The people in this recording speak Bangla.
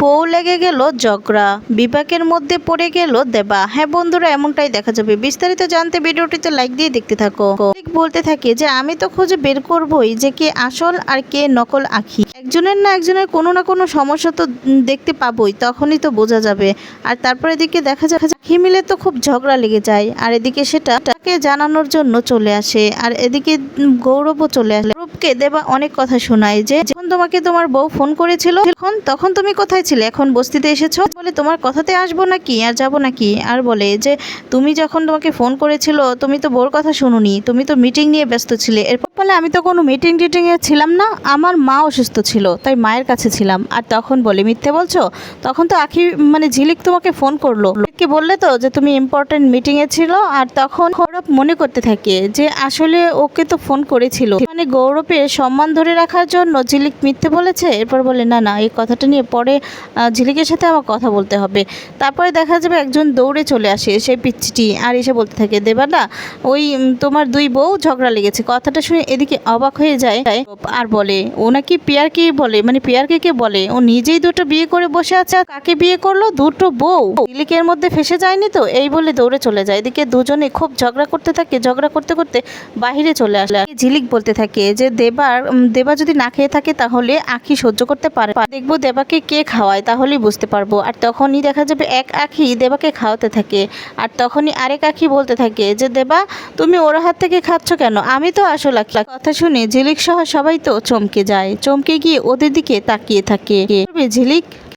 বউ লেগে গেল ঝগড়া। বিপাকের মধ্যে পড়ে গেল দেবা। হ্যাঁ বন্ধুরা, এমনটাই দেখা যাবে। বিস্তারিত জানতে ভিডিওটিতে লাইক দিয়ে দেখতে থাকো। বলতে থাকে যে, আমি তো খুঁজে বের করবই যে কে আসল আর কে নকল আখি। একজনের না একজনের কোনো না কোনো সমস্যা তো দেখতে পাবোই, তখনই তো বোঝা যাবে। আর তারপর এদিকে দেখা যায় আখি মিলে তো খুব ঝগড়া লেগে যায়। আর এদিকে সেটা তাকে জানানোর জন্য চলে আসে। আর এদিকে গৌরবও চলে আসে। গৌরবকে দেবা অনেক কথা শোনায় যে তোমাকে তোমার বউ ফোন করেছিল এখন তখন তুমি কোথায় ছিলে? এখন বস্তিতে এসেছ? বলে, তোমার কথাতে আসব নাকি? আর যাব নাকি? আর বলে, যে তুমি যখন তোমাকে ফোন করেছিল, তুমি তো বোর কথা শুনুনি, তুমি তো মিটিং নিয়ে ব্যস্ত ছিলে। এরপর বলে, আমি তো কোনো মিটিং টিটিং এ ছিলাম না, আমার মা অসুস্থ ছিল, তাই মায়ের কাছে ছিলাম। আর তখন বলে, মিথ্যে বলছো? তখন তো আখি মানে ঝিলিক তোমাকে ফোন করল। কি বললে তো যে তুমি ইম্পর্টেন্ট মিটিং এ ছিল আর তখন গৌরব মনে করতে থাকে যে আসলে ওকে তো ফোন করেছিল। মানে গৌরবের সম্মান ধরে রাখার জন্য ঝিলিক মিথ্যে বলেছে? এরপর বলে, না না, এই কথাটা নিয়ে পরে ঝিলিকের সাথে আমার কথা বলতে হবে। তারপরে দেখা যাবে একজন দৌড়ে চলে আসে সেই পিচ্ছিটি আর এসে বলতে থাকে দেবানা ওই তোমার দুই বউ ঝগড়া লেগেছে। কথাটা শুনে এদিকে অবাক হয়ে যায় আর বলে, ও নাকি পিয়ারকে বলে মানে পিয়ারকে কে বলে? ও নিজেই দুটো বিয়ে করে বসে আছে কাকে বিয়ে করল? দুটো বউ। ঝিলিকের মধ্যে ফেসে যায়নি তো? এই বলে দৌড়ে চলে যায়। এদিকে দুজনে খুব ঝগড়া করতে থাকে। ঝগড়া করতে করতে বাহিরে চলে আসে। ঝিলিক বলতে থাকে যে, দেবার দেবা যদি না খেয়ে থাকে তাহলে আখি সহ্য করতে পারে দেখব দেবাকে কে খাওয়ায়, তাহলেই বুঝতে পারব। আর তখনই দেখা যাবে এক আখি দেবাকে খাওয়াতে থাকে। আর তখনই আরেক আখি বলতে থাকে যে, দেবা, তুমি ওর হাত থেকে খাচ্ছ কেন? আমি তো আসল আখি। কথা শুনে ঝিলিক সহ সবাই তো চমকে যায়। চমকে গিয়ে ওদের দিকে তাকিয়ে থাকে। ঝিলিক?